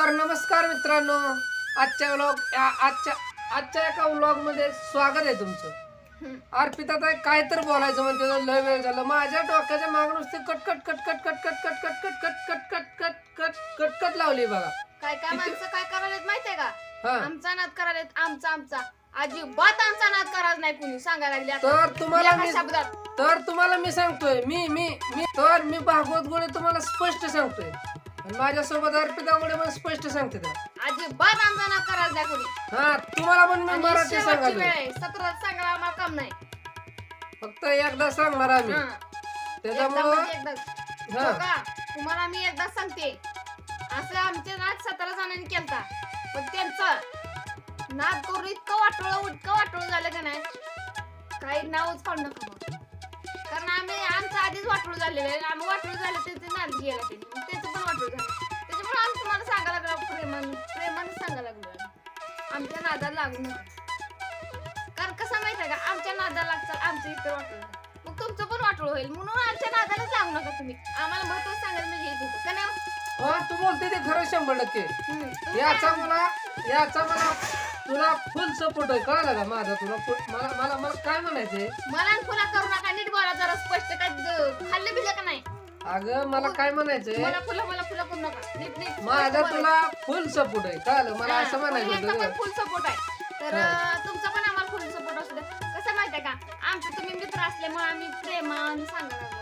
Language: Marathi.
तर नमस्कार मित्रांनो. आजच्या व्लॉग आजच्या आजच्या एका व्लॉगमध्ये स्वागत आहे तुमचं. अर्पिता ताई काय तर बोलायचं म्हणते लय वेळ झालं. माझ्या डोक्याच्या माग नुसते कटकट कटकट कटकट कटकट कटकट कटकट कट कट कटकट लावली बघा. काय काय माणसं काय करायला माहितीये का? आमचा नाद करायला आमचा आमचा. अजिबात आमचा नाद करायला नाही कुणी सांगायला लागले. तर तुम्हाला मी तर तुम्हाला मी सांगतोय मी मी मी तर मी भागवत गोळे तुम्हाला स्पष्ट सांगतोय. आणि माझ्यासोबत अर्पिता पण स्पष्ट सांगते त्या. अजिबात आमचा करायला द्या कुणी हा तुम्हाला पण मी आणि मराठी शेवटची आहे सांगायला आम्हाला काम नाही फक्त एकदा सांगणार आम्ही हा. एकदा त्याच्यामुळं म्हणजे एकदाच. हा. हो का? तुम्हाला मी एकदा सांगते असं आमचे नाद सतरा जणांनी केलता पण त्यांचं नाद करून इतकं वाटोळ इतकं वाटोळ झालं का नाही काही नावच काढू नका मग. कारण आम्ही आमचं आधीच वाटोळ झालेलं आहे आम्ही वाटोळ झालं त्यांचे नाद गेला त्यांनी झालं त्याच्यामुळे आम्ही तुम्हाला सांगायला लागलो प्रेमान प्रेमाने सांगायला लागलो. आमच्या नादाला लागू नका कारण कसं माहिती आहे का आमच्या नादाला लागतात आमचं इथं वाटोळ झालं. मग तुमचं पण वाटोळ होईल. म्हणून आमच्या नादालाच लागू नका तुम्ही. आम्हाला महत्त्व सांगायला म्हणजे येत होतं. का नाही हा? तू बोलते ते खरं शंभर टक्के. याचा मला याचा मला तुला फुल सपोर्ट आहे. कळालं का माझा? तुला मला मला मला काय म्हणायचंय? मला फुला करू नका. नीट बोला जरा स्पष्ट. काय खाल्लं बिलं का नाही? अगं मला काय म्हणायचंय? मला फुलं मला फुलं करू नका. नीट नीट. माझा तुला फुल सपोर्ट आहे. कळालं मला असं म्हणायचं होतं पण ग. फुल सपोर्ट आहे. तर हा. अं, तुमचा पण आम्हाला फुल सपोर्ट असू द्या. कसं माहितीये का? आमचं तुम्ही मित्र असल्यामुळे आम्ही प्रेमाने लागलो